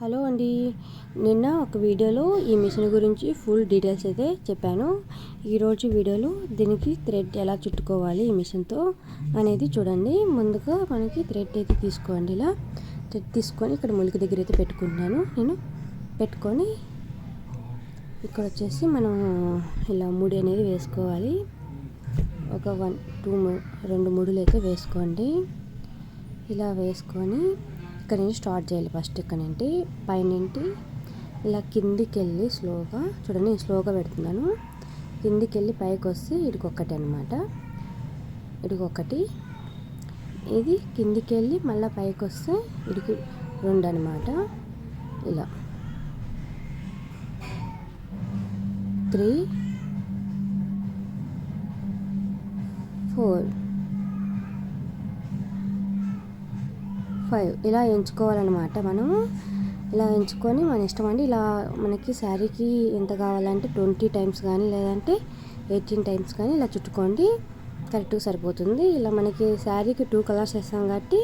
Hello అండి. నిన్న ఒక వీడియోలో ఈ మిషన్ గురించి ఫుల్ డీటెయిల్స్ అయితే చెప్పాను. ఈరోజు వీడియోలో దీనికి థ్రెడ్ ఎలా చుట్టుకోవాలి ఈ మిషన్తో అనేది చూడండి. ముందుగా మనకి థ్రెడ్ అయితే తీసుకోండి ఇలా. థ్రెడ్ తీసుకొని ఇక్కడ ములికి దగ్గర అయితే పెట్టుకుంటున్నాను. నేను పెట్టుకొని ఇక్కడ వచ్చేసి మనం ఇలా ముడి అనేది వేసుకోవాలి. ఒక వన్ టూ రెండు ముడులు అయితే వేసుకోండి. ఇలా వేసుకొని ఇక్కడ నుంచి స్టార్ట్ చేయాలి ఫస్ట్ ఇక్కడ నుండి. పైనంటి ఇలా కిందికి వెళ్ళి స్లోగా చూడండి నేను స్లోగా పెడుతున్నాను. కిందికి వెళ్ళి పైకి వస్తే ఇడికొకటి అనమాట ఇడికొకటి ఇది కిందికి వెళ్ళి మళ్ళీ పైకి వస్తే ఇడికి రెండు అనమాట ఇలా. త్రీ. ఫోర్. ఫైవ్ ఇలా ఎంచుకోవాలన్నమాట. మనము ఇలా ఎంచుకొని మన ఇష్టం అండి ఇలా మనకి శారీకి ఎంత కావాలంటే ట్వంటీ టైమ్స్ కానీ లేదంటే ఎయిటీన్ టైమ్స్ కానీ ఇలా చుట్టుకోండి. కరెక్ట్గా సరిపోతుంది. ఇలా మనకి శారీకి టూ కలర్స్ వేస్తాం కాబట్టి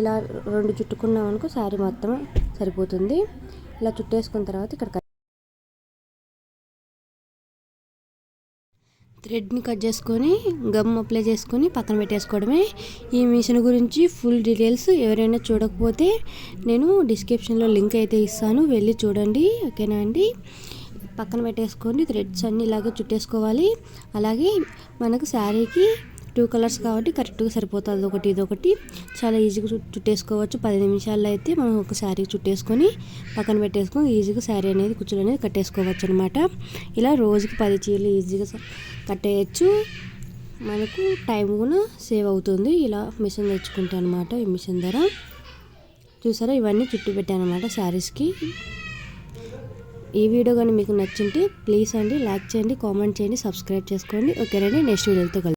ఇలా రెండు చుట్టుకున్నాం అనుకో శారీ మొత్తం సరిపోతుంది. ఇలా చుట్టేసుకున్న తర్వాత ఇక్కడ థ్రెడ్ని కట్ చేసుకొని గమ్ అప్లై చేసుకొని పక్కన పెట్టేసుకోవడమే. ఈ మిషన్ గురించి ఫుల్ డీటెయిల్స్ ఎవరైనా చూడకపోతే నేను డిస్క్రిప్షన్లో లింక్ అయితే ఇస్తాను. వెళ్ళి చూడండి ఓకేనా అండి? పక్కన పెట్టేసుకొని థ్రెడ్స్ అన్నీ ఇలాగే చుట్టేసుకోవాలి. అలాగే మనకు శారీకి టూ కలర్స్ కాబట్టి కరెక్ట్గా సరిపోతుంది. ఒకటి ఇది ఒకటి చాలా ఈజీగా చుట్టేసుకోవచ్చు. పది నిమిషాల్లో అయితే మనం ఒక శారీ చుట్టేసుకొని పక్కన పెట్టేసుకొని ఈజీగా శారీ అనేది కుచ్చులు అనేది కట్టేసుకోవచ్చు అనమాట ఇలా రోజుకి పది చీరలు ఈజీగా కట్టేయచ్చు. మనకు టైం కూడా సేవ్ అవుతుంది. ఇలా మిషన్ తెచ్చుకుంటే అనమాట ఈ మిషన్ ధర. చూసారా? ఇవన్నీ చుట్టూ పెట్టాను అనమాట శారీస్కి. ఈ వీడియో కానీ మీకు నచ్చింటే ప్లీజ్ అండి లైక్ చేయండి కామెంట్ చేయండి సబ్స్క్రైబ్ చేసుకోండి. ఓకేనండి నెక్స్ట్ వీడియోతో కలిసి